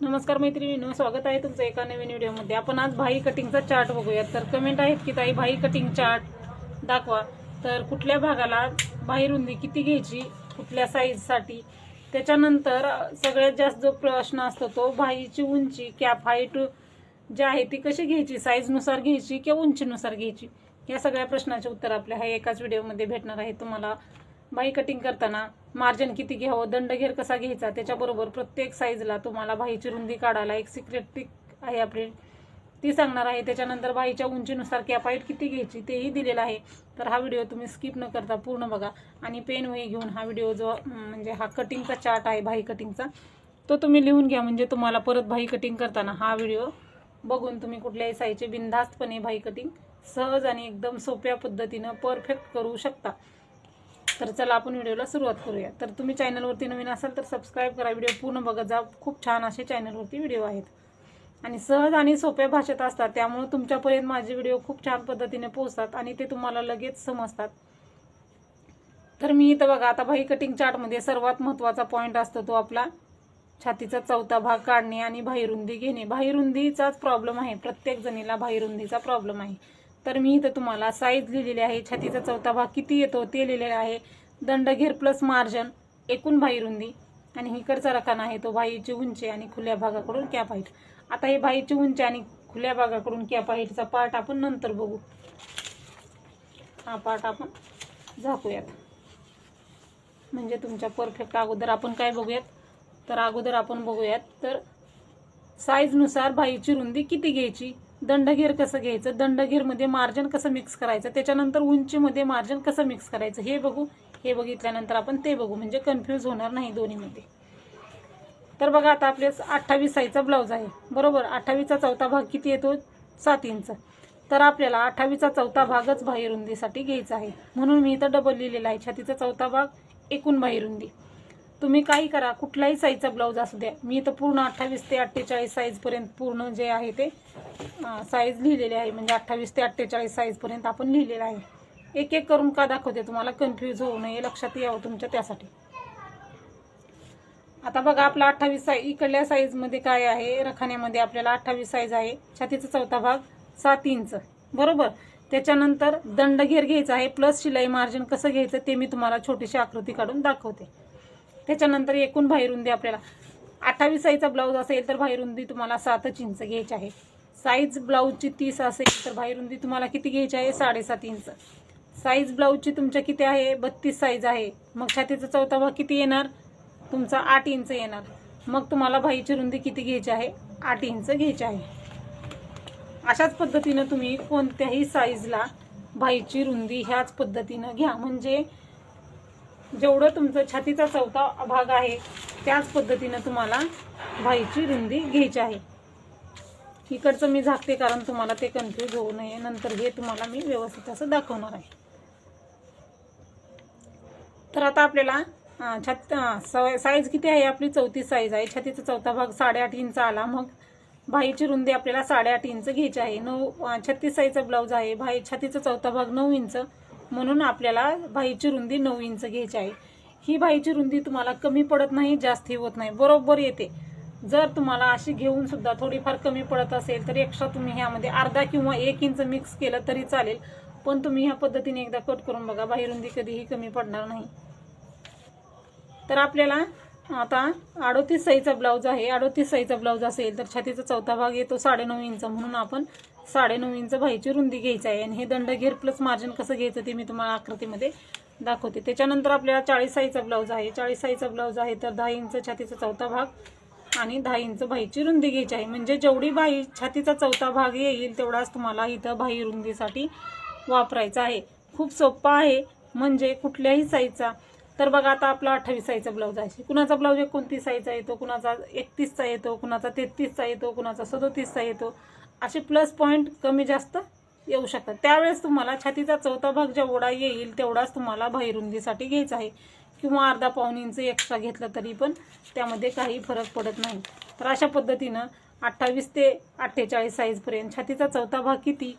नमस्कार मैत्रिणींनो स्वागत आहे तुमचं एका नवीन व्हिडिओमध्ये. आपण आज भाई कटिंगचा चार्ट बघूयात. तर कमेंट आहेत की ताई भाई कटिंग चार्ट दाखवा. तर कुठल्या भागाला भाई रुंदी किती घ्यायची कुठल्या साईजसाठी त्याच्यानंतर सगळ्यात जास्त जो प्रश्न असतो तो भाईची उंची कॅप हाईट जी आहे ती कशी घ्यायची साईजनुसार घ्यायची किंवा उंचीनुसार घ्यायची? या सगळ्या प्रश्नाचे उत्तर आपल्या ह्या एकाच व्हिडिओमध्ये भेटणार आहे. तुम्हाला बाई कटिंग करताना मार्जिन किती घ्यावं दंडघेर कसा घ्यायचा त्याच्याबरोबर प्रत्येक साईजला तुम्हाला बाईची रुंदी काढायला एक सिक्रेट टिक आहे आपली. ती सांगणार आहे. त्याच्यानंतर बाईच्या उंचीनुसार कॅपाईट किती घ्यायची तेही दिलेलं आहे. तर हा व्हिडिओ तुम्ही स्किप न करता पूर्ण बघा. आणि पेन वही घेऊन हा व्हिडिओ जो म्हणजे हा कटिंगचा चार्ट आहे भाई कटिंगचा तो तुम्ही लिहून घ्या. म्हणजे तुम्हाला परत भाई कटिंग करताना हा व्हिडिओ बघून तुम्ही कुठल्याही साईजचे बिनधास्तपणे भाई कटिंग सहज आणि एकदम सोप्या पद्धतीनं परफेक्ट करू शकता. तर चला आपण व्हिडिओला सुरुवात करूया. तर तुम्ही चॅनलवरती नवीन असाल तर सबस्क्राईब करा. व्हिडिओ पूर्ण बघत जा. खूप छान असे चॅनलवरती व्हिडिओ आहेत. आणि सहज आणि सोप्या भाषेत असतात. त्यामुळं तुमच्यापर्यंत माझे व्हिडिओ खूप छान पद्धतीने पोहोचतात आणि ते तुम्हाला लगेच समजतात. तर मी इथं बघा आता भाई कटिंग चार्टमध्ये सर्वात महत्त्वाचा पॉईंट असतो तो आपला. छातीचा चौथा भाग काढणे आणि भाईरुंदी घेणे. भाईरुंदीचाच प्रॉब्लेम आहे. प्रत्येक जणीला भाईरुंदीचा प्रॉब्लेम आहे. तर मी इथं तुम्हाला साईज लिहिलेली आहे. छातीचा चौथा भाग किती येतो ते लिहिलेलं आहे. दंडघेर प्लस मार्जन एकूण भाईरुंदी आणि हिकडचा रकाना आहे तो भाईची उंची आणि खुल्या भागाकडून कॅप हाईट आता हे भाईची उंची आणि खुल्या भागाकडून कॅप हाईटचा पार्ट आपण नंतर बघू. हा पार्ट आपण झाकूयात. म्हणजे तुमच्या परफेक्ट अगोदर आपण काय बघूयात? तर अगोदर आपण बघूयात तर साईजनुसार भाईची रुंदी किती घ्यायची? दंडघेर कसं घ्यायचं? दंडघेरमध्ये मार्जन कसं मिक्स करायचं? त्याच्यानंतर उंचीमध्ये मार्जन कसं मिक्स करायचं? हे बघू. हे बघितल्यानंतर आपण ते बघू. म्हणजे कन्फ्यूज होणार नाही दोन्हीमध्ये. तर बघा आता आपल्या अठ्ठावीस साईजचा ब्लाऊज आहे. बरोबर? अठ्ठावीसचा चौथा भाग किती येतो? सात इंच. तर आपल्याला अठ्ठावीसचा चौथा भागच बाहेरुंदीसाठी घ्यायचा आहे. म्हणून मी इथं डबल लिहिलेला आहे. छातीचा चौथा भाग एकूण बाहेरुंदी. तुम्ही काही करा कुठलाही साईजचा ब्लाऊज असू द्या. मी तर पूर्ण अठ्ठावीस ते अठ्ठेचाळीस साईजपर्यंत पूर्ण जे आहे ते साईज लिहिलेले आहे. म्हणजे अठ्ठावीस ते अठ्ठेचाळीस साईजपर्यंत आपण लिहिलेलं आहे. एक एक करून का दाखवते तुम्हाला? कन्फ्यूज होऊ नये. लक्षात यावं तुमच्या त्यासाठी. आता बघा आपला अठ्ठावीस साईज इकडल्या साईजमध्ये काय आहे? रखान्यामध्ये आपल्याला अठ्ठावीस साईज आहे. छातीचा चौथा भाग सात इंच बरोबर? त्याच्यानंतर दंडघेर घ्यायचा आहे. प्लस शिलाई मार्जिन कसं घ्यायचं ते मी तुम्हाला छोटीशी आकृती काढून दाखवते. त्याच्यानंतर एकूण बाहेरुंदी आपल्याला. अठ्ठावीस साईजचा ब्लाऊज असेल तर बाहेरुंदी तुम्हाला सातच इंच घ्यायची आहे. साईज ब्लाऊजची तीस असेल तर बाहेरुंदी तुम्हाला किती घ्यायची आहे? साडेसात इंच. साईज ब्लाऊजची तुमच्या किती आहे? बत्तीस साईज आहे. मग छातीचा चौथा भाग किती येणार? तुमचा आठ इंच येणार. मग तुम्हाला भाईची रुंदी किती घ्यायची आहे? आठ इंच घ्यायची आहे. अशाच पद्धतीनं तुम्ही कोणत्याही साईजला भाईची रुंदी ह्याच पद्धतीनं घ्या. म्हणजे जेवढं तुमचं छातीचा चौथा भाग आहे त्याच पद्धतीनं तुम्हाला भाईची रुंदी घ्यायची आहे. इकडचं मी झाकते कारण तुम्हाला ते कन्फ्यूज होऊ नये. नंतर हे तुम्हाला मी व्यवस्थित असं दाखवणार आहे. तर आता आपल्याला छात साईज किती आहे आपली? चौतीस साईज आहे. छातीचा चौथा भाग साडेआठ इंच आला. मग भाईची रुंदी आपल्याला साडेआठ इंच घ्यायची आहे. नऊ छत्तीस साईजचा ब्लाऊज आहे. भाई छातीचा चौथा भाग नऊ इंच. म्हणून आपल्याला भाईची रुंदी नऊ इंच घ्यायची आहे. ही भाईची रुंदी तुम्हाला कमी पडत नाही जास्ती होत नाही. बरोबर येते. जर तुम्हाला अशी घेऊन सुद्धा थोडीफार कमी पडत असेल तर एक्स्ट्रा तुम्ही ह्यामध्ये अर्धा किंवा एक इंच मिक्स केलं तरी चालेल. पण तुम्ही ह्या पद्धतीने एकदा कट करून बघा बाहेरुंदी कधीही कमी पडणार नाही. तर आपल्याला आता अडोतीस साईजचा ब्लाऊज आहे. अडोतीस साईजचा ब्लाऊज असेल तर छातीचा चौथा भाग येतो साडेनऊ इंच म्हणून आपण साडेनऊ इंच भाईची रुंदी घ्यायची आहे आणि हे दंडघेर प्लस मार्जिन कसं घ्यायचं ते मी तुम्हाला आकृतीमध्ये दाखवते. त्याच्यानंतर आपल्याला चाळीस साईजचा ब्लाऊज आहे. चाळीस साईजचा ब्लाऊज आहे तर दहा इंच छातीचा चौथा भाग आणि दहा इंच भाईची रुंदी घ्यायची आहे. म्हणजे जेवढी बाई छातीचा चौथा भाग येईल तेवढाच तुम्हाला इथं भाई रुंदीसाठी वापरायचा आहे. खूप सोपा आहे म्हणजे कुठल्याही साईजचा तर बघा आता आपला अठ्ठावीस साईजचा ब्लाऊज आहे. कुणाचा ब्लाऊज एकोणतीस साईजचा येतो कुणाचा एकतीसचा येतो कुणाचा तेहतीसचा येतो कुणाचा सदोतीसचा येतो. असे प्लस पॉईंट कमी जास्त येऊ शकतात. त्यावेळेस तुम्हाला छातीचा चौथा भाग जेवढा येईल तेवढाच तुम्हाला बहिरुंदीसाठी घ्यायचा आहे. किंवा अर्धा पाऊन इंच एक्स्ट्रा घेतलं तरी पण त्यामध्ये काही फरक पडत नाही. तर अशा पद्धतीनं अठ्ठावीस ते अठ्ठेचाळीस साईजपर्यंत छातीचा चौथा भाग किती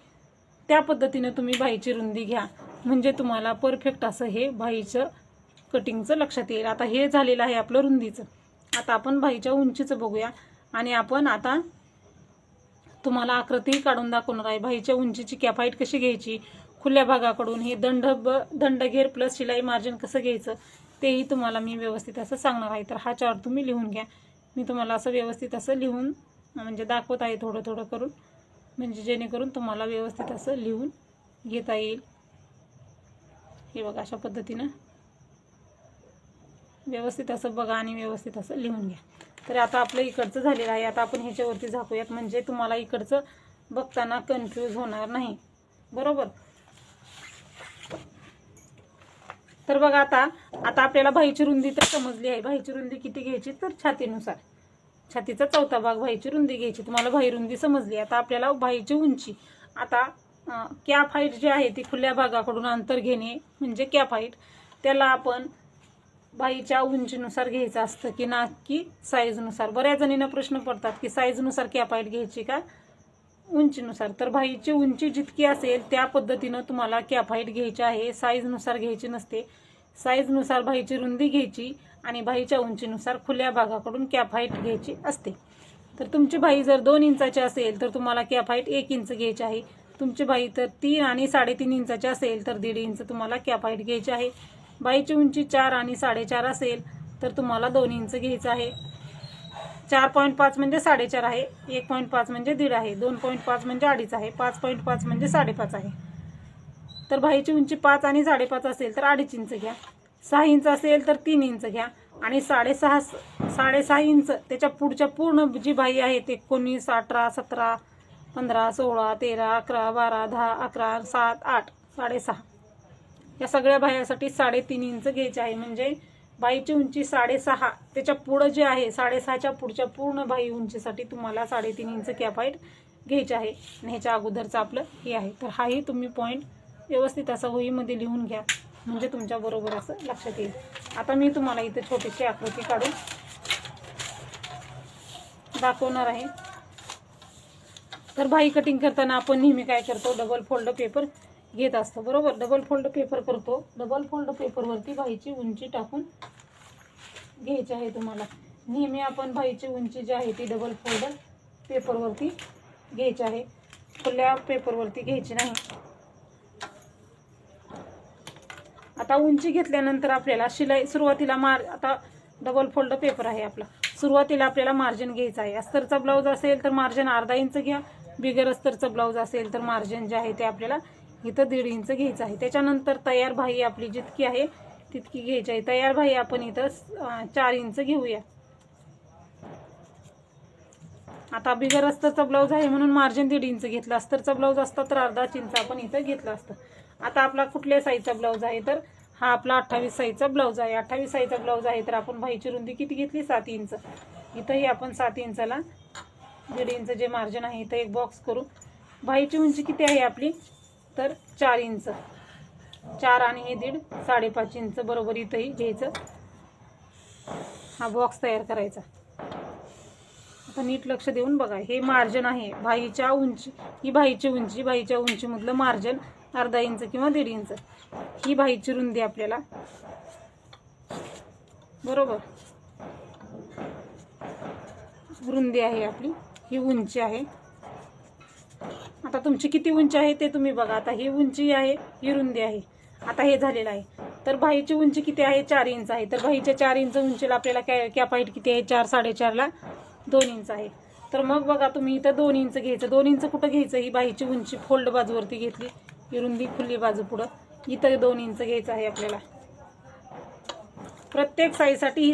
त्या पद्धतीनं तुम्ही भाईची रुंदी घ्या. म्हणजे तुम्हाला परफेक्ट असं हे भाईचं कटिंगचं लक्षात येईल. आता हे झालेलं आहे आपलं रुंदीचं. आता आपण भाईच्या उंचीचं बघूया. आणि आपण आता तुम्हाला आकृतीही काढून दाखवणार आहे. भाईच्या उंचीची कॅफाईट कशी घ्यायची? खुल्या भागाकडून हे दंड ब दंडघेर प्लस शिलाई मार्जिन कसं घ्यायचं? तेही तुम्हाला मी व्यवस्थित असं सांगणार आहे. तर हा चार्ट तुम्ही लिहून घ्या. मी तुम्हाला असं व्यवस्थित असं लिहून म्हणजे दाखवत आहे थोडं थोडं करून. म्हणजे जेणेकरून तुम्हाला व्यवस्थित असं लिहून घेता येईल. हे बघा अशा पद्धतीनं. व्यवस्थित असं बघा आणि व्यवस्थित असं लिहून घ्या. तर आता आपलं इकडचं झालेलं आहे. आता आपण ह्याच्यावरती झाकूयात. म्हणजे तुम्हाला इकडचं बघताना कन्फ्यूज होणार नाही. बरोबर? तर बघा आता आता आपल्याला भाईची रुंदी तर समजली आहे. भाईची रुंदी किती घ्यायची तर छातीनुसार. छातीचा चौथा भाग भाईची रुंदी घ्यायची. तुम्हाला भाई रुंदी समजली. आता आपल्याला भाईची उंची. आता कॅप हाईट जी आहे ती खुल्या भागाकडून अंतर घेणे म्हणजे कॅप हाईट त्याला आपण बाईच्या उंचीनुसार घ्यायचं असतं की ना की साईजनुसार बऱ्याच जणींना प्रश्न पडतात की साईजनुसार कॅपाईट घ्यायची का? उंचीनुसार. तर बाईची उंची जितकी असेल त्या पद्धतीनं तुम्हाला कॅपाईट घ्यायची आहे. साईजनुसार घ्यायची नसते. साईजनुसार बाईची रुंदी घ्यायची आणि बाईच्या उंचीनुसार खुल्या भागाकडून कॅफाईट घ्यायची असते. तर तुमची बाई जर दोन इंचाची असेल तर तुम्हाला कॅफाईट एक इंच घ्यायची आहे. तुमची बाई तर तीन आणि साडेतीन इंचाची असेल तर दीड इंच तुम्हाला कॅफाईट घ्यायची आहे. बाईची उंची चार आणि साडेचार असेल तर तुम्हाला दोन इंच घ्यायचं आहे. चार पॉईंट पाच म्हणजे साडेचार आहे एक पॉईंट पाच म्हणजे दीड आहे दोन पॉईंट पाच म्हणजे अडीच आहे पाच पॉईंट पाच म्हणजे साडेपाच आहे. तर बाईची उंची पाच आणि साडेपाच असेल तर अडीच इंच घ्या. सहा इंच असेल तर तीन इंच घ्या. आणि साडेसहा साडेसहा इंच त्याच्या पुढच्या पूर्ण जी बाई आहे ते एकोणीस अठरा सतरा पंधरा सोळा तेरा अकरा बारा दहा अकरा सात आठ साडेसहा. या सगळ्या बाह्यासाठी साडेतीन इंच घ्यायचे आहे. म्हणजे बाईची उंची साडेसहा. त्याच्या पुढं जे आहे साडेसहाच्या पुढच्या पूर्ण बाई उंचीसाठी तुम्हाला साडेतीन इंच कॅप हाईट घ्यायची आहे. आणि ह्याच्या अगोदरचं आपलं हे आहे. तर हाही तुम्ही पॉईंट व्यवस्थित असं होईमध्ये लिहून घ्या. म्हणजे तुमच्या बरोबर असं लक्षात येईल. आता मी तुम्हाला इथे छोटीशी आकृती काढून दाखवणार आहे. तर बाई कटिंग करताना आपण नेहमी काय करतो? डबल फोल्ड पेपर घेत असतो. बरोबर? डबल फोल्ड पेपर करतो. डबल फोल्ड पेपरवरती बाईची उंची टाकून घ्यायची आहे तुम्हाला. नेहमी आपण बाईची उंची जी आहे ती डबल फोल्ड पेपरवरती घ्यायची आहे. खुल्या पेपरवरती घ्यायची नाही. आता उंची घेतल्यानंतर आपल्याला शिलाई सुरुवातीला मार आता डबल फोल्ड पेपर आहे आपला. सुरुवातीला आपल्याला मार्जिन घ्यायचं आहे. अस्तरचा ब्लाऊज असेल तर मार्जिन अर्धा इंच घ्या. बिगर अस्तरचा ब्लाऊज असेल तर मार्जिन जे आहे ते आपल्याला इथं दीड इंच घ्यायचं आहे. त्याच्यानंतर तयार भाई आपली जितकी आहे तितकी घ्यायची आहे. तयार भाई आपण इथं चार इंच घेऊया. आता बिगर अस्तरचा ब्लाऊज आहे म्हणून मार्जिन दीड इंच घेतलं अस्तरचा ब्लाऊज असता तर अर्धा इंच आपण इथं घेतलं असतं. आता आपला कुठल्या साईजचा ब्लाऊज आहे तर? हा आपला अठ्ठावीस साईजचा ब्लाऊज आहे. अठ्ठावीस साईजचा ब्लाऊज आहे तर आपण भाईची रुंदी किती घेतली? सात इंच. इथंही आपण सात इंचाला दीड इंच जे मार्जिन आहे इथं एक बॉक्स करू. भाईची उंची किती आहे आपली? तर चार इंच. चार आणि हे दीड साडेपाच इंच बरोबर इथंही घ्यायचं. हा बॉक्स तयार करायचा. आता नीट लक्ष देऊन बघा हे मार्जन आहे. भाईच्या उंची ही भाईची उंची भाईच्या उंचीमधलं मार्जन अर्धा इंच किंवा दीड इंच. ही भाईची रुंदी आपल्याला. बरोबर? रुंदी आहे आपली. ही उंची आहे. आता तुमची किती उंची आहे ते तुम्ही बघा. आता ही उंची आहे ही रुंदी आहे. आता हे झालेलं आहे. तर भाईची उंची किती आहे? चार इंच आहे. तर भाईच्या चार इंच उंचीला आपल्याला कॅ कॅप हाईट किती आहे? चार साडेचारला दोन इंच आहे. तर मग बघा तुम्ही इथं दोन इंच घ्यायचं. दोन इंच कुठं घ्यायचं? ही बाईची उंची फोल्ड बाजूवरती घेतली. ही रुंदी खुली बाजू पुढं. इथं दोन इंच घ्यायचं आहे आपल्याला. प्रत्येक साईजसाठी ही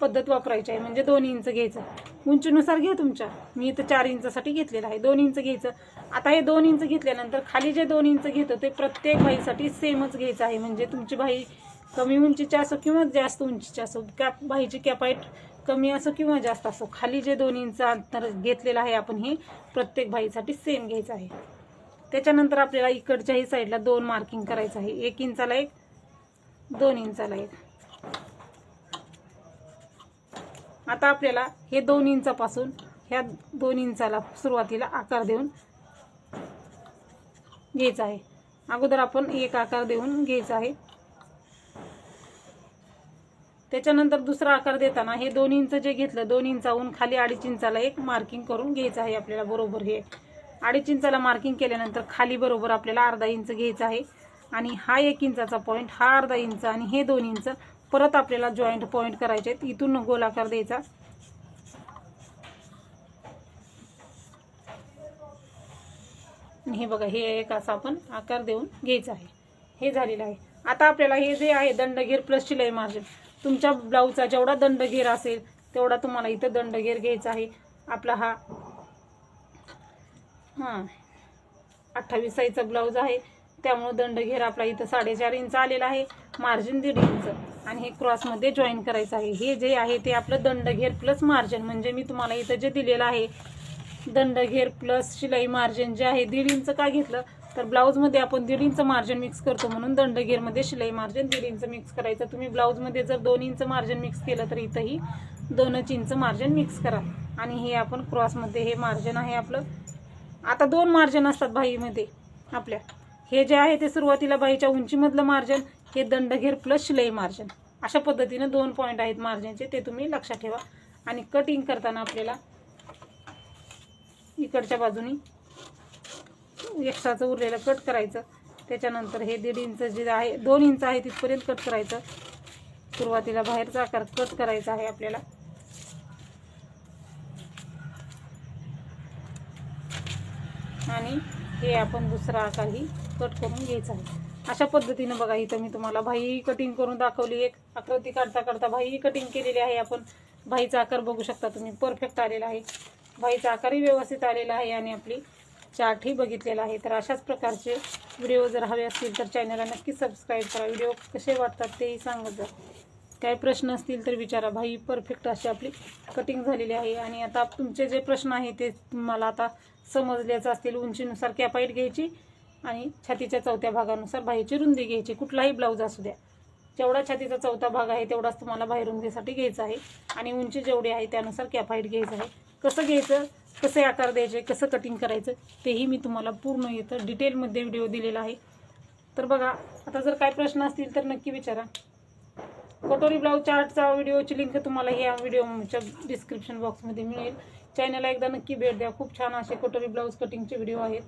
पद्धत वापरायची आहे. म्हणजे दोन इंच घ्यायचं. उंचीनुसार घ्या तुमच्या. मी इथं चार इंचासाठी घेतलेलं आहे. दोन इंच घ्यायचं. आता हे दोन इंच घेतल्यानंतर खाली जे दोन इंच घेतो ते प्रत्येक बाईसाठी सेमच घ्यायचं आहे. म्हणजे तुमची बाई कमी उंचीची असो किंवा जास्त उंचीची असो कॅप बाईची कॅपाईट कमी असो किंवा जास्त असो खाली जे दोन इंच अंतर घेतलेलं आहे आपण हे प्रत्येक बाईसाठी सेम घ्यायचं आहे. त्याच्यानंतर आपल्याला इकडच्याही साईडला दोन मार्किंग करायचं आहे. एक इंचाला एक दोन इंचाला एक. आता आपल्याला हे दोन इंचापासून ह्या दोन इंचाला सुरुवातीला आकार देऊन घ्यायचा आहे. अगोदर आपण एक आकार देऊन घ्यायचा आहे. त्याच्यानंतर दुसरा आकार देताना हे दोन इंच जे घेतलं दोन इंचाहून खाली अडीच इंचाला एक मार्किंग करून घ्यायचं आहे आपल्याला बरोबर हे. अडीच इंचाला मार्किंग केल्यानंतर खाली बरोबर आपल्याला अर्धा इंच घ्यायचं आहे. आणि हा एक इंचाचा पॉईंट हा अर्धा इंच आणि हे दोन इंच परत आपल्याला जॉईंट पॉईंट करायचे आहेत. इथून गोलाकार द्यायचा. हे बघा हे एक असा आपण आकार देऊन घ्यायचा आहे. हे झालेलं आहे. आता आपल्याला हे जे आहे दंडघेर प्लस शिलाई मार्जिन तुमच्या ब्लाऊजचा जेवढा दंडघेर असेल तेवढा तुम्हाला इथं दंडघेर घ्यायचा आहे. आपला हा हां अठ्ठावीस साईजचा ब्लाऊज आहे. त्यामुळं दंडघेर आपला इथं साडेचार इंच आलेला आहे. मार्जिन दीड इंच आणि हे क्रॉसमध्ये जॉईन करायचं आहे. हे जे आहे ते आपलं दंडघेर प्लस मार्जिन म्हणजे मी तुम्हाला इथं जे दिलेलं आहे दंडघेर प्लस शिलाई मार्जिन जे आहे दीड इंच का घेतलं? तर ब्लाऊजमध्ये आपण दीड इंच मार्जिन मिक्स करतो म्हणून दंडघेरमध्ये शिलाई मार्जिन दीड इंच मिक्स करायचं. तुम्ही ब्लाऊजमध्ये जर दोन इंच मार्जिन मिक्स केलं तर इथंही दोनच इंच मार्जिन मिक्स करा. आणि हे आपण क्रॉसमध्ये हे मार्जिन आहे आपलं. आता दोन मार्जिन असतात बाईमध्ये आपल्या. हे जे आहे ते सुरुवातीला बाईच्या उंचीमधलं मार्जिन हे दंडघेर प्लस शिलाई मार्जिन अशा पद्धतीनं दोन पॉईंट आहेत मार्जिनचे ते तुम्ही लक्षात ठेवा. आणि कटिंग करताना आपल्याला इकडच्या बाजूनी एक्स्ट्राचं उरलेलं कट करायचं. त्याच्यानंतर हे दीड इंच जे आहे दोन इंच आहे तिथपर्यंत कट करायचं. सुरुवातीला बाहेरचा आकार कट करायचा आहे आपल्याला. आणि हे आपण दुसरा आकारही कट करून घ्यायचा आहे. अशा पद्धतीनं बघा इथं मी तुम्हाला भाई कटिंग करून दाखवली एक. आकृती काढता काढता भाई कटिंग केलेली आहे आपण. भाईचा आकार बघू शकता तुम्ही परफेक्ट आलेला आहे. भाईचा आकारही व्यवस्थित आलेला आहे आणि आपली चार्टही बघितलेला आहे. तर अशाच प्रकारचे व्हिडिओ जर हवे असतील तर चॅनलला नक्की सबस्क्राईब करा. व्हिडिओ कसे वाटतात तेही सांगत जा. काय प्रश्न असतील तर विचारा. भाई परफेक्ट अशी आपली कटिंग झालेली आहे. आणि आता तुमचे जे प्रश्न आहे ते तुम्हाला आता समजलेच असतील. उंचीनुसार कॅपाईट घ्यायची आणि छातीच्या चौथ्या भागानुसार बाहेरची रुंदी घ्यायची. कुठलाही ब्लाऊज असू द्या. जेवढा छातीचा चौथा भाग आहे तेवढाच तुम्हाला बाहेर रुंदीसाठी घ्यायचा आहे. आणि उंची जेवढी आहे त्यानुसार कॅपाईट घ्यायचं आहे. कसं घ्यायचं? कसे आकार द्यायचे? कसं कटिंग करायचं? तेही मी तुम्हाला पूर्ण येतं डिटेलमध्ये व्हिडिओ दिलेला आहे. तर बघा आता जर काय प्रश्न असतील तर नक्की विचारा. कटोरी ब्लाऊज चार्टचा व्हिडिओची लिंक तुम्हाला ह्या व्हिडिओच्या डिस्क्रिप्शन बॉक्समध्ये मिळेल. चॅनलला एकदा नक्की भेट द्या. खूप छान असे कटोरी ब्लाऊज कटिंगचे व्हिडिओ आहेत.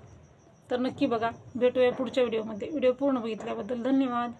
तर नक्की बघा. भेटूया पुढच्या व्हिडिओमध्ये व्हिडिओ पूर्ण बघितल्याबद्दल धन्यवाद.